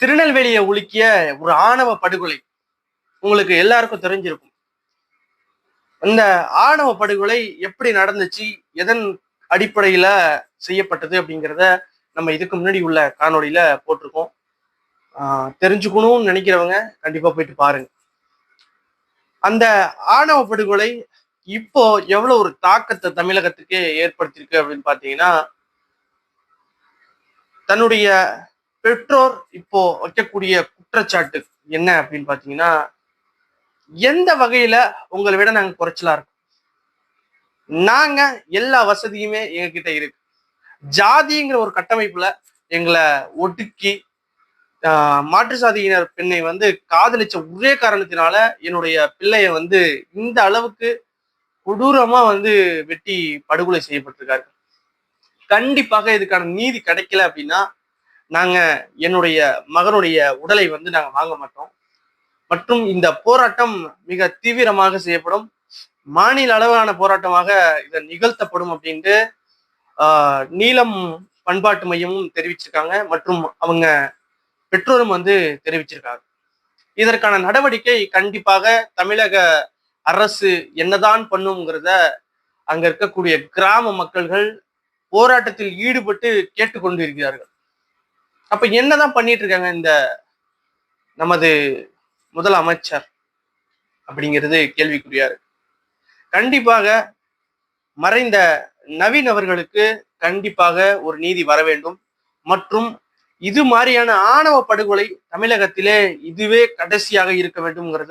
திருநெல்வேலியை உலுக்கிய ஒரு ஆணவ படுகொலை. உங்களுக்கு எல்லாருக்கும் தெரிஞ்சிருக்கும். அந்த ஆணவ படுகொலை எப்படி நடந்துச்சு எதன் அடிப்படையில செய்யப்பட்டது அப்படிங்கிறத நம்ம இதுக்கு முன்னாடி உள்ள காணொளியில போட்டிருக்கோம். தெரிஞ்சுக்கணும்னு நினைக்கிறவங்க கண்டிப்பா போயிட்டு பாருங்க. அந்த ஆணவ படுகொலை இப்போ எவ்வளவு ஒரு தாக்கத்தை தமிழகத்துக்கு ஏற்படுத்தியிருக்கு அப்படின்னு பாத்தீங்கன்னா தன்னுடைய பெற்றோர் இப்போ வைக்கக்கூடிய குற்றச்சாட்டு என்ன அப்படின்னு பாத்தீங்கன்னா எந்த வகையில உங்களை விட நாங்க குறைச்சலா இருக்கோம்? நாங்க எல்லா வசதியுமே எங்ககிட்ட இருக்கு. ஜாதிங்கிற ஒரு கட்டமைப்புல எங்களை ஒடுக்கி மாற்று சாதியினர் பெண்ணை வந்து காதலிச்ச ஒரே காரணத்தினால என்னுடைய பிள்ளைய வந்து இந்த அளவுக்கு கொடூரமா வந்து வெட்டி படுகொலை செய்யப்பட்டிருக்காரு. கண்டிப்பாக இதுக்கான நீதி கிடைக்கல அப்படின்னா நாங்கள் என்னுடைய மகனுடைய உடலை வந்து நாங்கள் வாங்க மாட்டோம். மற்றும் இந்த போராட்டம் மிக தீவிரமாக செய்யப்படும். மாநில அளவிலான போராட்டமாக இதை நிகழ்த்தப்படும் அப்படின்ட்டு நீளம் நீலம் பண்பாட்டு மையமும் தெரிவிச்சிருக்காங்க. மற்றும் அவங்க பெற்றோரும் வந்து தெரிவிச்சிருக்காங்க. இதற்கான நடவடிக்கை கண்டிப்பாக தமிழக அரசு என்னதான் பண்ணுங்கிறத அங்க இருக்கக்கூடிய கிராம மக்கள்கள் போராட்டத்தில் ஈடுபட்டு கேட்டுக்கொண்டு இருக்கிறார்கள். அப்ப என்னதான் பண்ணிட்டு இருக்காங்க இந்த நமது முதலமைச்சர் அப்படிங்கிறது கேள்விக்குறியா இருக்கு. கண்டிப்பாக மறைந்த நவீன் அவர்களுக்கு கண்டிப்பாக ஒரு நீதி வர வேண்டும். மற்றும் இது மாதிரியான ஆணவ படுகொலை தமிழகத்திலே இதுவே கடைசியாக இருக்க வேண்டும்ங்கிறத